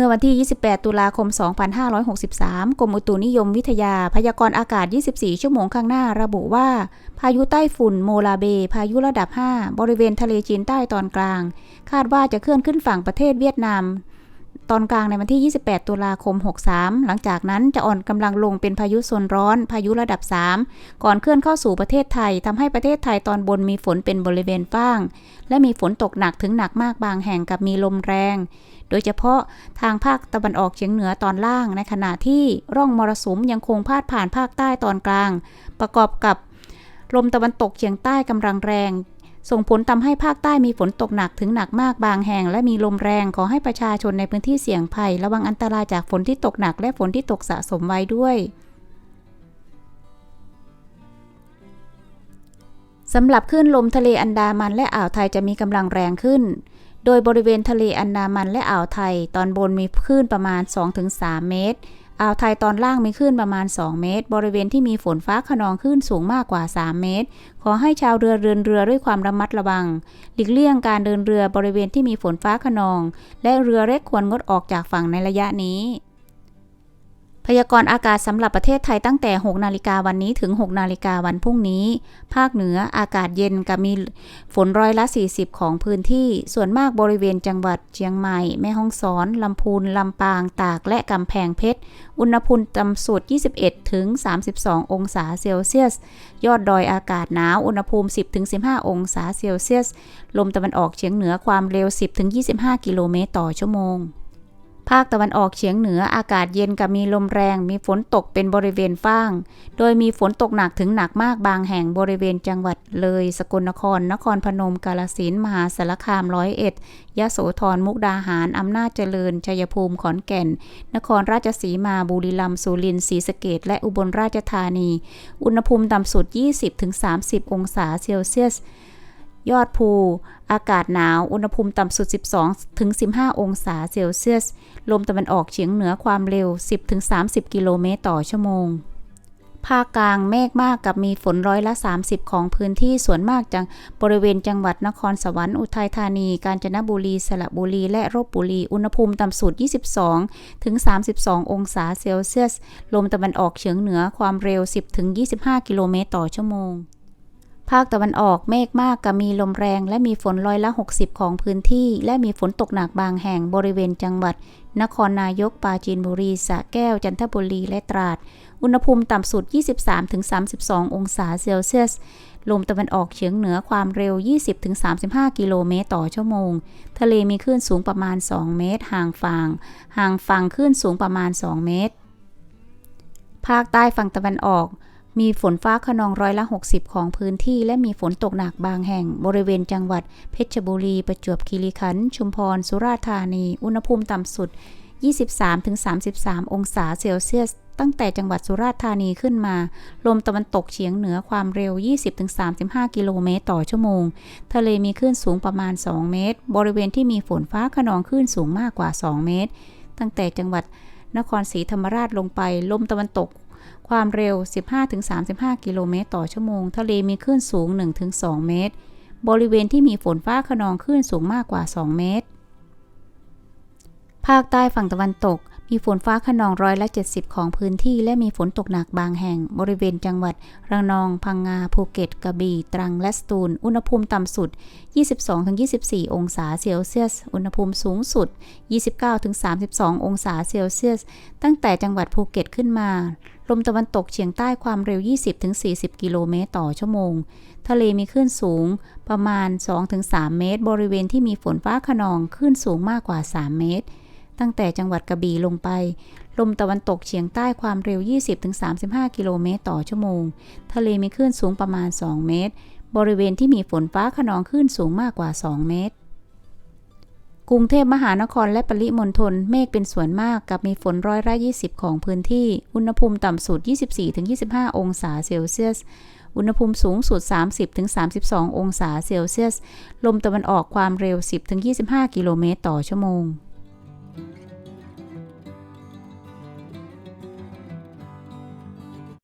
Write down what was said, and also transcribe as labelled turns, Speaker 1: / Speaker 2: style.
Speaker 1: มื่อวันที่ 28 ตุลาคม 2563 กรมอุตุนิยมวิทยาพยากรณ์อากาศ 24 ชั่วโมงข้างหน้าระบุว่า พายุใต้ฝุ่นโมลาเบ พายุระดับ 5 บริเวณทะเลจีนใต้ตอนกลาง คาดว่าจะเคลื่อนขึ้นฝั่งประเทศเวียดนาม ตอนกลางในวันที่ 28 ตุลาคม 63 หลังจากนั้นจะอ่อนกำลังลงเป็นพายุโซนร้อน พายุระดับ 3 ก่อนเคลื่อนเข้าสู่ประเทศไทยทำให้ประเทศไทยตอนบนมีฝนเป็นบริเวณฟ้าง และมีฝนตกหนักถึงหนักมากบางแห่งกับมีลมแรง โดยเฉพาะทางภาคตะวันออกเฉียงเหนือตอนล่าง ในขณะที่ร่องมรสุมยังคงพาดผ่านภาคใต้ตอนกลาง ประกอบกับลมตะวันตกเฉียงใต้กำลังแรง ส่งผลทำให้ภาคใต้มีฝนตกหนักถึงหนักมากบางแห่ง และมีลมแรงขอให้ประชาชนในพื้นที่เสี่ยงภัย ระวังอันตรายจากฝนที่ตกหนักและฝนที่ตกสะสมไว้ด้วยสำหรับคลื่นลมทะเลอันดามันและอ่าวไทยจะมีกำลังแรงขึ้น โดยบริเวณทะเลอันดามันและอ่าวไทย ตอนบนมีคลื่นประมาณ 2-3 เมตร อ่าวไทยตอนล่างมีคลื่นประมาณ 2 เมตร บริเวณที่มีฝนฟ้าขนองคลื่นสูงมากกว่า 3 เมตร ขอให้ชาวเรือเดินเรือด้วยความระมัดระวัง หลีกเลี่ยงการเดินเรือบริเวณที่มีฝนฟ้าขนอง และเรือเล็กควรงดออกจากฝั่งในระยะนี้ พยากรณ์อากาศสำหรับประเทศไทยตั้งแต่ 6 นาฬิกาวันนี้ถึง 6 นาฬิกาวันพรุ่งนี้ ภาคเหนืออากาศเย็นกับมีฝนร้อยละ 40 ของพื้นที่ ส่วนมากบริเวณจังหวัดเชียงใหม่ แม่ฮ่องสอน ลำพูน ลำปาง ตาก และกำแพงเพชร อุณหภูมิต่ำสุด 21 ถึง 32 องศาเซลเซียส ยอดดอยอากาศหนาว อุณหภูมิ 10 ถึง 15 องศาเซลเซียส ลมตะวันออกเฉียงเหนือความเร็ว 10 ถึง 25 กิโลเมตรต่อชั่วโมง ภาคตะวันออกเฉียงเหนืออากาศเย็นกับมีลมแรง มีฝนตกเป็นบริเวณฟ้าง โดยมีฝนตกหนักถึงหนักมากบางแห่งบริเวณจังหวัดเลย สกลนคร นครพนม กาฬสินมหาสารคามร้อยเอ็ดยะโสธรมุกดาหาร อำนาจเจริญ ชัยภูมิขอนแก่น นครราชสีมาบุรีรัมย์สุรินทร์ศรีสะเกษและอุบลราชธานี อุณหภูมิต่ำสุด 20-30 องศาเซลเซียส ยอดภู อากาศหนาว อุณหภูมิต่ำสุด 12 ถึง 15 องศาเซลเซียส ลมตะวันออกเฉียงเหนือความเร็ว 10 ถึง 30 กิโลเมตรต่อชั่วโมง ภาคกลางเมฆมากกับมีฝนร้อยละ 30 ของพื้นที่ส่วนมากจังบริเวณจังหวัดนครสวรรค์อุทัยธานี กาญจนบุรี สระบุรี และลบบุรี อุณหภูมิต่ำสุด 22 ถึง 32 องศาเซลเซียส ลมตะวันออกเฉียงเหนือความเร็ว 10 ถึง 25 กิโลเมตรต่อชั่วโมง ภาคตะวันออกเมฆมากกับมีลมแรง และมีฝนร้อยละ 60 ของพื้นที่ และมีฝนตกหนักบางแห่งบริเวณจังหวัด นครนายกปราจีนบุรีสระแก้วจันทบุรีและตราด อุณหภูมิต่ำสุด 23-32 องศาเซลเซียส ลมตะวันออกเฉียงเหนือความเร็ว 20-35 กิโลเมตรต่อชั่วโมง ทะเลมีคลื่นสูงประมาณ 2 เมตร ห่างฝั่งห่างฝั่งคลื่นสูงประมาณ 2 เมตร ภาคใต้ฝั่งตะวันออก มีฝนฟ้าขนองร้อยละ 60 ของพื้นที่และมีฝนตกหนักบางแห่งบริเวณจังหวัด เพชรบุรี ประจวบคีรีขันธ์ชุมพร สุราษฎร์ธานี อุณหภูมิต่ำสุด 23-33 องศาเซลเซียส ตั้งแต่จังหวัดสุราษฎร์ธานีขึ้นมา ลมตะวันตกเฉียงเหนือความเร็ว 20-35 กิโลเมตรต่อชั่วโมง ทะเลมีคลื่นสูงประมาณ 2 เมตร บริเวณที่มีฝนฟ้าขนองคลื่นสูงมากกว่า 2 เมตร ตั้งแต่จังหวัดนครศรีธรรมราชลงไป ลมตะวันตก ความเร็ว 15-35 กิโลเมตรต่อชั่วโมง ทะเลมีคลื่นสูง 1-2 เมตร บริเวณที่มีฝนฟ้าขนองคลื่นสูงมากกว่า 2 เมตร ภาคใต้ฝั่งตะวันตก มีฝนฟ้าขนองร้อยละ 70 ของพื้นที่ และมีฝนตกหนักบางแห่ง บริเวณจังหวัด ระนอง พังงา ภูเก็ต กระบี่ ตรัง และสตูล อุณหภูมิต่ำสุด 22-24 องศาเซลเซียส อุณหภูมิสูงสุด 29-32 องศาเซลเซียส ตั้งแต่จังหวัดภูเก็ตขึ้นมา ลมตะวันตกเฉียงใต้ความเร็ว 20-40 กิโลเมตรต่อชั่วโมง ทะเลมีคลื่นสูงประมาณ 2-3 เมตร บริเวณที่มีฝนฟ้าขนอง คลื่นสูงมากกว่า 3 เมตร ตั้งแต่จังหวัดกระบี่ลงไป ลมตะวันตกเฉียงใต้ความเร็ว 20-35 กิโลเมตรต่อชั่วโมง ทะเลมีคลื่นสูงประมาณ 2 เมตร บริเวณที่มีฝนฟ้าขนองคลื่นสูงมากกว่า 2 เมตร กรุงเทพมหานครและปริมณฑลเมฆเป็นส่วนมากกับมีฝนร้อยละ20 ของพื้นที่ อุณหภูมิต่ำสุด 24-25 องศาเซลเซียสอุณหภูมิสูงสุด 30-32 องศาเซลเซียส ลมตะวันออกความเร็ว 10-25 กิโลเมตรต่อชั่วโมง